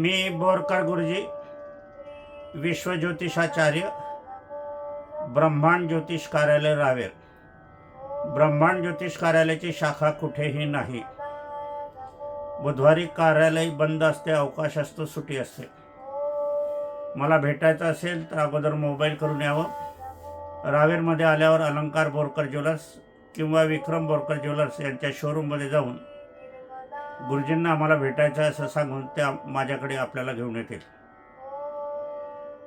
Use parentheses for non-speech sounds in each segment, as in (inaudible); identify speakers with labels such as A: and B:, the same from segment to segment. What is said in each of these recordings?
A: मी बोरकर गुरुजी विश्वज्योतिषाचार्य ब्रह्मांड ज्योतिष कार्यालय रावेर. ब्रह्मांड ज्योतिष कार्यालयाची शाखा कुठेही नाही. बुधवारी कार्यालय बंद असते अवकाश असतो सुटी असते. मला भेटायचं असेल तर अगोदर मोबाईल करून यावं. रावेरमध्ये आल्यावर अलंकार बोरकर ज्वेलर्स किंवा विक्रम बोरकर ज्वेलर्स यांच्या शोरूममध्ये जाऊन गुरुजींना आम्हाला भेटायचं आहे असं सांगून त्या माझ्याकडे आपल्याला घेऊन येतील.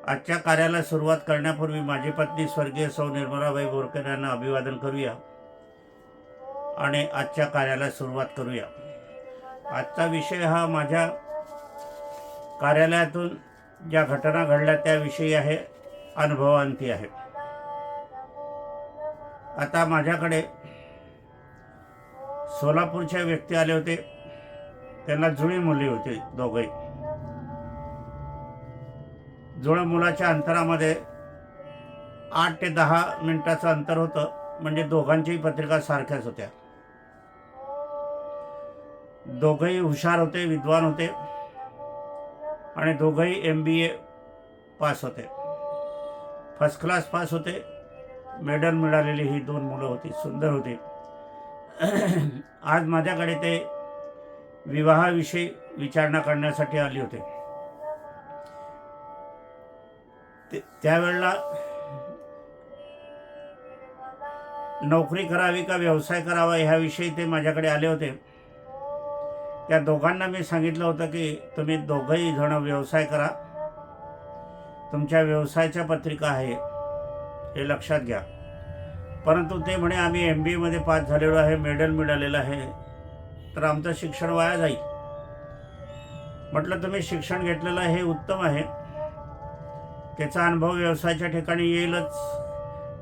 A: आजच्या कार्याला सुरुवात करण्यापूर्वी माझी पत्नी स्वर्गीय सौ निर्मलाबाई बोरकर यांना अभिवादन करूया आणि आजच्या कार्याला सुरुवात करूया. आजचा विषय हा माझ्या कार्यालयातून ज्या घटना घडल्या त्याविषयी आहे अनुभवांती आहे. आता माझ्याकडे सोलापूरच्या व्यक्ती आले होते. त्यांना जुळी मुली होती दोघंही. जुळ्या मुलाच्या अंतरामध्ये आठ ते दहा मिनिटाचं अंतर होतं म्हणजे दोघांच्याही पत्रिका सारख्याच होत्या. दोघंही हुशार होते विद्वान होते आणि दोघंही एम बी ए पास होते. फर्स्ट क्लास पास होते. मेडल मिळालेली ही दोन मुलं होती सुंदर होती. (clears throat) आज माझ्याकडे ते विवाहाविषयी विचारणा करण्यासाठी आले होते. ते त्यावेळेला नोकरी करावी का व्यवसाय करावा ह्याविषयी ते माझ्याकडे आले होते. त्या दोघांना मी सांगितलं होतं की तुम्ही दोघंही जण व्यवसाय करा. तुमच्या व्यवसायाच्या पत्रिका आहे हे लक्षात घ्या. परंतु ते म्हणे आम्ही एम बी एमध्ये पास झालेलो आहे मेडल मिळालेलं आहे. तर आमचं शिक्षण वाया जाईल. म्हटलं तुम्ही शिक्षण घेतलेलं हे उत्तम आहे. त्याचा अनुभव व्यवसायाच्या ठिकाणी येईलच.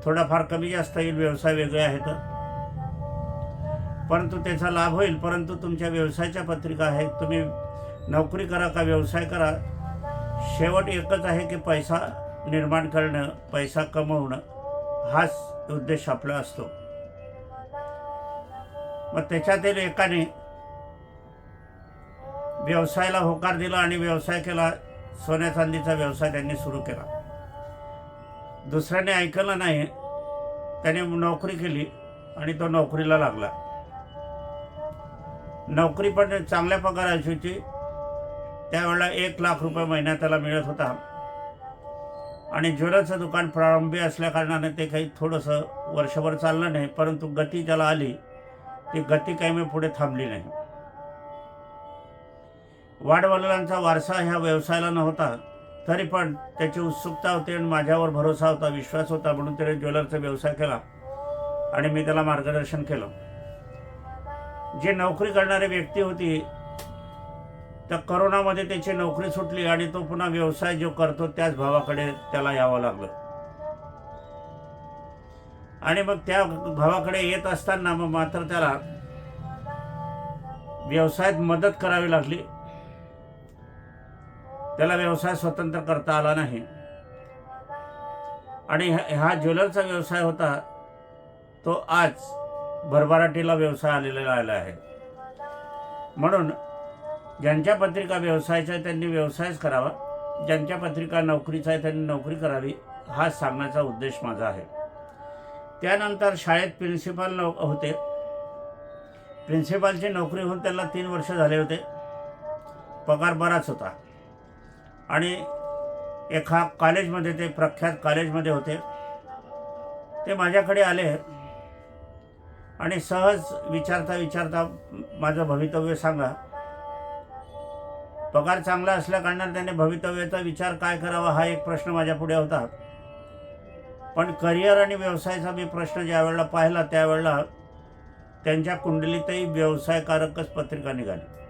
A: थोडाफार कमी जास्त येईल व्यवसाय वेगळे आहेत. परंतु त्याचा लाभ होईल. परंतु तुमच्या व्यवसायाच्या पत्रिका आहेत. तुम्ही नोकरी करा का व्यवसाय करा. शेवट एकच आहे की पैसा निर्माण करणं पैसा कमवणं. हाच उद्देश आपला असतो. मग त्याच्यातील एकाने व्यवसायाला होकार दिला आणि व्यवसाय केला सोन्या चांदीचा व्यवसाय त्यांनी सुरू केला. दुसऱ्याने ऐकलं नाही त्याने नोकरी केली आणि तो नोकरीला लागला. नोकरी पण चांगल्या पगाराची होती. त्यावेळेला एक लाख रुपये महिन्यात त्याला मिळत होता. आणि ज्वेलरचं दुकान प्रारंभी असल्याकारणाने ते काही थोडंसं वर्षभर चाललं नाही परंतु गती ज्याला आली ती गती काही मी पुढे थांबली नाही. वाडवडिलांचा वारसा ह्या व्यवसायाला नव्हता तरी पण त्याची उत्सुकता होती आणि माझ्यावर भरोसा होता विश्वास होता म्हणून त्याने ज्वेलरचा व्यवसाय केला आणि मी त्याला मार्गदर्शन केलं. जी नोकरी करणारी व्यक्ती होती त्या करोनामध्ये त्याची नोकरी सुटली आणि तो पुन्हा व्यवसाय जो करतो त्याच भावाकडे त्याला यावं लागलं. आणि मग त्या भावाकडे येत असताना मग मात्र त्याला व्यवसायात मदत करावी लागली. त्याला व्यवसाय स्वतंत्र करता आला नाही. आणि ह्या हा ज्वेलरचा व्यवसाय होता तो आज भरभराटीला व्यवसाय आलेला आला आहे. म्हणून ज्यांच्या पत्रिका व्यवसायाच्या आहे त्यांनी व्यवसायच करावा. ज्यांच्या पत्रिका नोकरीचा आहे त्यांनी नोकरी करावी हा सांगण्याचा उद्देश माझा आहे. त्यानंतर शाळेत प्रिन्सिपाल नो होते. प्रिन्सिपालची नोकरी होऊन त्यांना तीन वर्ष झाले होते. पगार बराच होता. आणि एका कॉलेजमध्ये ते प्रख्यात कॉलेजमध्ये होते. ते माझ्याकडे आले. आणि सहज विचारता विचारता माझं भवितव्य सांगा. पगार चांगला असल्याकारणाने त्याने भवितव्याचा विचार काय करावा हा एक प्रश्न माझ्या पुढे होता. पण करिअर आणि व्यवसायाचा मी प्रश्न ज्यावेळेला पाहिला त्यावेळेला त्यांच्या कुंडलीतही व्यवसायकारकच पत्रिका निघाली.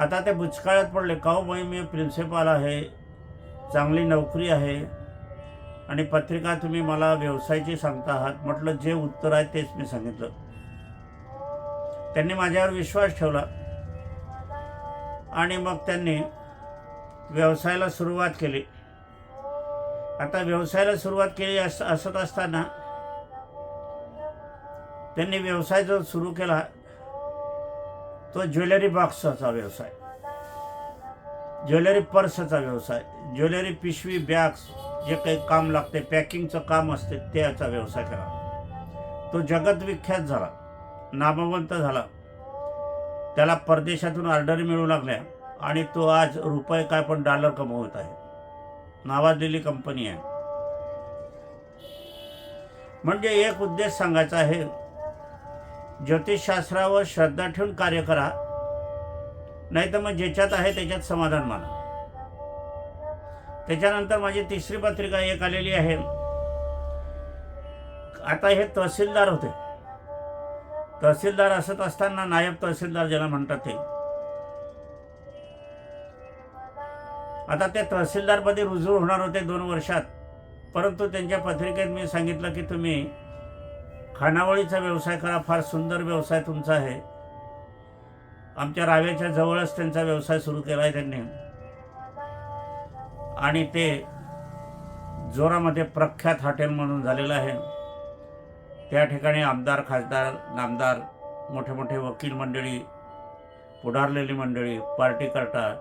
A: आता ते बुचकाळ्यात पडले. काहो बाई मी प्रिन्सिपाल आहे. चांगली नोकरी आहे. आणि पत्रिका तुम्ही मला व्यवसायाची सांगता आहात म्हटलं जे उत्तर आहे तेच मी सांगितलं. त्यांनी माझ्यावर विश्वास ठेवला. आणि मग त्यांनी व्यवसायाला सुरुवात केली. आता व्यवसायाला सुरुवात केली अस असत असताना त्यांनी व्यवसाय जो सुरू केला तो ज्वेलरी बॉक्सचा व्यवसाय. ज्वेलरी पर्सचा व्यवसाय. ज्वेलरी पिशवी बॅग्स जे काही काम लागते पॅकिंगचं काम असते त्याचा व्यवसाय करा. तो जगतविख्यात झाला. नामवंत झाला. त्याला परदेशातून ऑर्डर मिळू लागल्या आणि तो आज रुपये काय पण डॉलर कमवत आहे. नावाजलेली कंपनी आहे. म्हणजे एक उद्देश सांगायचा आहे ज्योतिषशास्त्रावर श्रद्धा ठेवून कार्य करा. नाही तर मग ज्याच्यात आहे त्याच्यात समाधान माना. त्याच्यानंतर माझी तिसरी पत्रिका एक आलेली आहे. आता हे तहसीलदार होते. तहसीलदार असत असताना नायब तहसीलदार ज्याला म्हणतात ते. आता ते तहसीलदारपदी रुजू होणार होते दोन वर्षात. परंतु त्यांच्या पत्रिकेत मी सांगितलं की तुम्ही खानावळीचा व्यवसाय करा फार सुंदर व्यवसाय तुमचा आहे. आमच्या राव्याच्या जवळच त्यांचा व्यवसाय सुरू केला आहे त्यांनी. आणि ते जोरामध्ये प्रख्यात हॉटेल म्हणून झालेलं आहे. त्या ठिकाणी आमदार खासदार नामदार मोठे मोठे वकील मंडळी पुढारलेली मंडळी पार्टी करता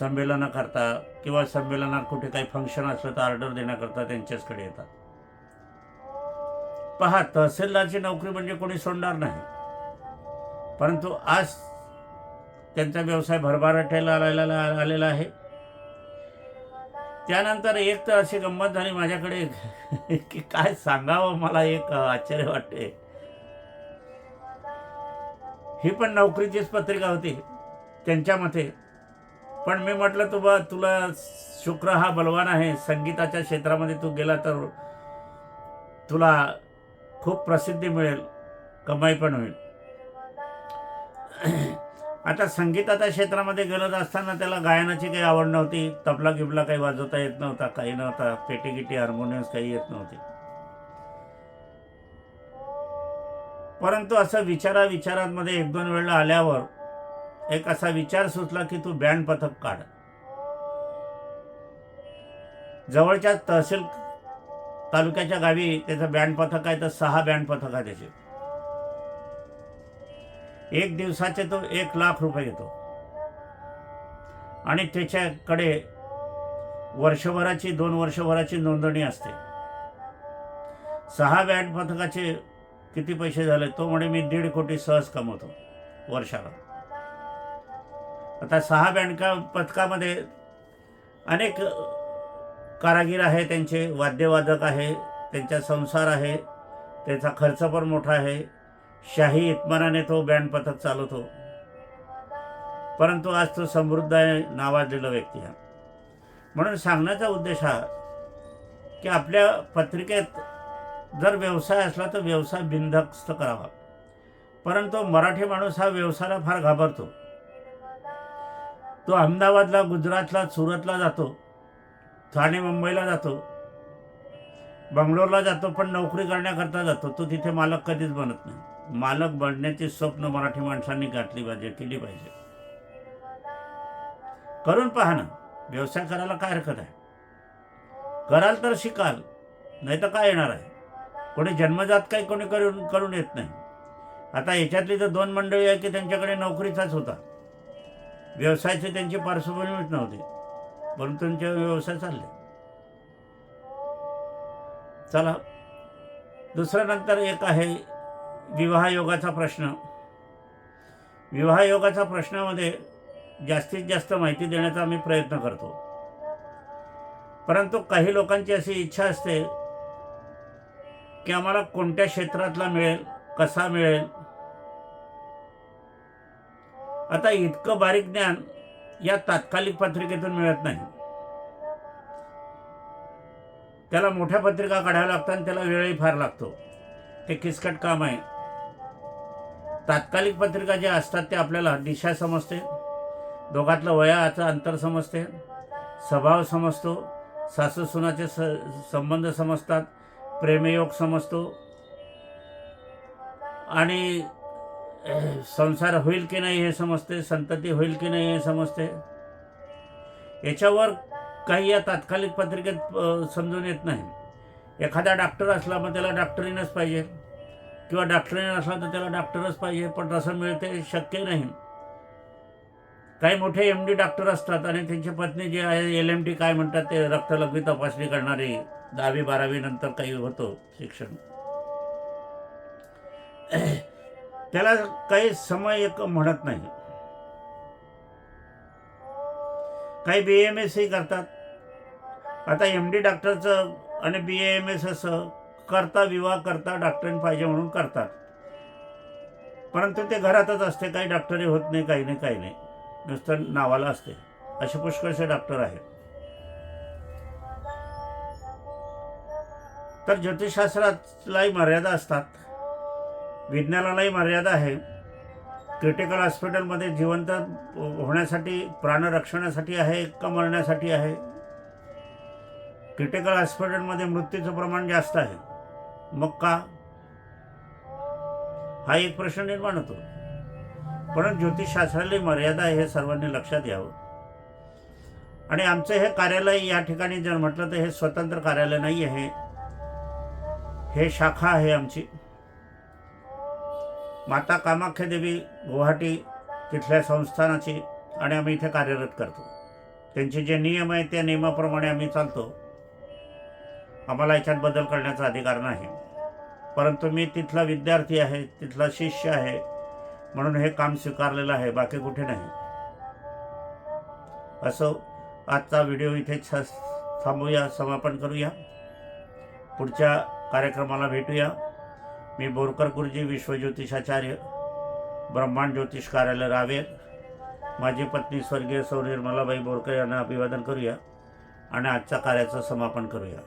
A: संमेलनं करता किंवा संमेलनात कुठे काही फंक्शन असलं तर ऑर्डर देण्याकरता त्यांच्याचकडे येतात. पहा तहसीलदारची नोकरी म्हणजे कोणी सोडणार नाही. परंतु आज त्यांचा व्यवसाय भरभराटेला आलेला आलेला आहे. त्यानंतर एक तर अशी गंमत झाली माझ्याकडे. की काय सांगावं मला एक आश्चर्य वाटते. ही पण नोकरीचीच पत्रिका होती त्यांच्या मते. पण मी म्हटलं तू बा तुला शुक्र हा बलवान आहे. संगीताच्या क्षेत्रामध्ये तू गेला तर तुला खूप प्रसिद्धी मिळेल कमाई पण होईल. आता संगीताच्या क्षेत्रामध्ये गेलं असताना त्याला गायनाची काही आवड नव्हती. तबला गिबला काही वाजवता येत नव्हता काही नव्हता. पेटी गिटी हार्मोनियम्स काही येत नव्हते. परंतु असं विचारा विचारांमध्ये एक दोन वेळा आल्यावर एक असा विचार सुचला की तू बँड पथक काढ. जवळच्या तहसील तालुक्याच्या गावी त्याचं बँड पथक आहे तर सहा बँड पथक आहे त्याचे. एक दिवसाचे तो एक लाख रुपये घेतो. आणि त्याच्याकडे वर्षभराची दोन वर्षभराची नोंदणी असते. सहा बँड पथकाचे किती पैसे झाले तो म्हणे मी दीड कोटी सहज कमवतो वर्षाला. आता सहा बँडका पथकामध्ये अनेक कारागीर आहे त्यांचे वाद्यवादक आहे त्यांचा संसार आहे त्याचा खर्च पण मोठा आहे. शाही इतमानाने तो बँड पथक चालवतो. परंतु आज तो समृद्ध आहे नावाजलेला व्यक्ती हा. म्हणून सांगण्याचा उद्देश हा की आपल्या पत्रिकेत जर व्यवसाय असला तर व्यवसाय बिनधस्त करावा. परंतु मराठी माणूस हा व्यवसायाला फार घाबरतो. तो अहमदाबादला गुजरातला सुरतला जातो. ठाणे मुंबईला जातो. बंगलोरला जातो पण नोकरी करण्याकरता जातो. तो तिथे मालक कधीच बनत नाही. मालक बनण्याचे स्वप्न मराठी माणसांनी गाठली पाहिजे केली पाहिजे. करून पहा ना व्यवसाय करायला काय हरकत आहे? कराल तर शिकाल नाही तर काय येणार आहे? कोणी जन्मजात काही कोणी करून करून येत नाही. आता याच्यातली तर दोन मंडळी आहे की त्यांच्याकडे नोकरीचाच होता. व्यवसायाची त्यांची पार्श्वभूमीच नव्हती. परंतु तुमचे व्यवसाय चालले. चला दुसरं नंतर एक आहे विवाह योगाचा प्रश्न. विवाह योगाचा प्रश्नामध्ये जास्तीत जास्त माहिती देण्याचा आम्ही प्रयत्न करतो. परंतु काही लोकांची अशी इच्छा असते की आम्हाला कोणत्या क्षेत्रातला मिळेल कसा मिळेल. आता इतकं बारीक ज्ञान या तात्कालिक पत्रिकेतून मिळत नाही. त्याला मोठ्या पत्रिका काढाव्या लागतात आणि त्याला वेळही फार लागतो. ते किचकट काम आहे. तात्कालिक पत्रिका ज्या असतात ते आपल्याला दिशा समजते. दोघातलं वयाचं अंतर समजते. स्वभाव समजतो. सासू सुनाचे स संबंध समजतात. प्रेमयोग समजतो. आणि संसार होईल की नाही हे समजते संतती होईल की नाही हे समजते. याच्यावर काही या तात्कालिक पत्रिकेत समजून येत नाही. एखादा डॉक्टर असला मग त्याला डॉक्टरीनच पाहिजे. किंवा डॉक्टरीन असला तर त्याला डॉक्टरच पाहिजे पण तसं मिळते शक्य नाही. काही मोठे एम डी डॉक्टर असतात आणि त्यांची पत्नी जे आहे एल एम डी काय म्हणतात ते रक्तलघवी तपासणी करणारी दहावी बारावी नंतर काही होतो शिक्षण. त्याला काही समय एक म्हणत नाही. काही बी एम एसही करतात. आता एम डी डॉक्टरचं आणि बी एम एस असं करता विवाह करता डॉक्टरीन पाहिजे म्हणून करतात. परंतु ते घरातच असते काही डॉक्टरही होत नाही काही नाही काही नाही. नुसतं नावाला असते. असे पुष्कळसे डॉक्टर आहेत. तर ज्योतिषशास्त्रालाही मर्यादा असतात. विज्ञानालाही मर्यादा आहे. क्रिटिकल हॉस्पिटलमध्ये जिवंत होण्यासाठी प्राणरक्षणासाठी आहे का मरण्यासाठी आहे. क्रिटिकल हॉस्पिटलमध्ये मृत्यूचं प्रमाण जास्त आहे. मग का? हा एक प्रश्न निर्माण होतो. पण ज्योतिषशास्त्राला मर्यादा आहे हे सर्वांनी लक्षात यावं आणि आमचं हे कार्यालय या ठिकाणी जर म्हटलं तर हे स्वतंत्र कार्यालय नाही आहे. हे शाखा आहे आमची. माता कामाख्या देवी गुवाहाटी तिथल्या संस्थानाची आणि आम्ही इथे कार्यरत करतो. त्यांचे जे नियम आहेत त्या नियमाप्रमाणे आम्ही चालतो. आम्हाला याच्यात बदल करण्याचा अधिकार नाही. परंतु मी तिथला विद्यार्थी आहे तिथला शिष्य आहे म्हणून हे काम स्वीकारलेलं आहे बाकी कुठे नाही. असो आजचा व्हिडिओ इथेच थांबूया समापन करूया. पुढच्या कार्यक्रमाला भेटूया. मी बोरकर गुरुजी विश्वज्योतिषाचार्य ब्रह्मांड ज्योतिष कार्यालय रावेर. माझी पत्नी स्वर्गीय सौ निर्मलाबाई बोरकर यांना अभिवादन करूया आणि आजच्या कार्याचं समापन करूया.